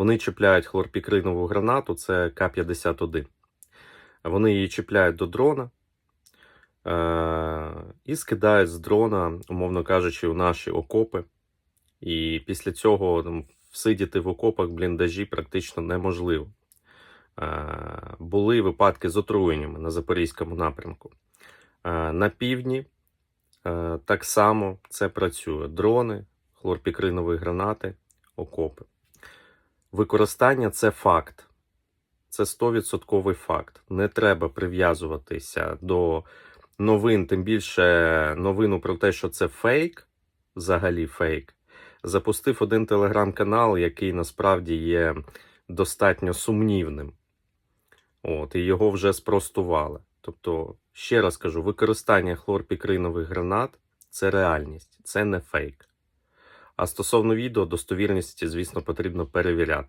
Вони чіпляють хлорпікринову гранату, це К-51. Вони її чіпляють до дрона е- і скидають з дрона, умовно кажучи, у наші окопи. І після цього там, всидіти в окопах бліндажі практично неможливо. Е- були випадки з отруєннями на Запорізькому напрямку. Е- на півдні е- так само це працює: дрони, хлорпікринові гранати, окопи. Використання це факт. Це 100% факт. Не треба прив'язуватися до новин, тим більше новину про те, що це фейк, взагалі фейк. Запустив один телеграм-канал, який насправді є достатньо сумнівним. От, і його вже спростували. Тобто, ще раз кажу, використання хлорпікринових гранат це реальність, це не фейк. А стосовно відео, достовірність, звісно, потрібно перевіряти.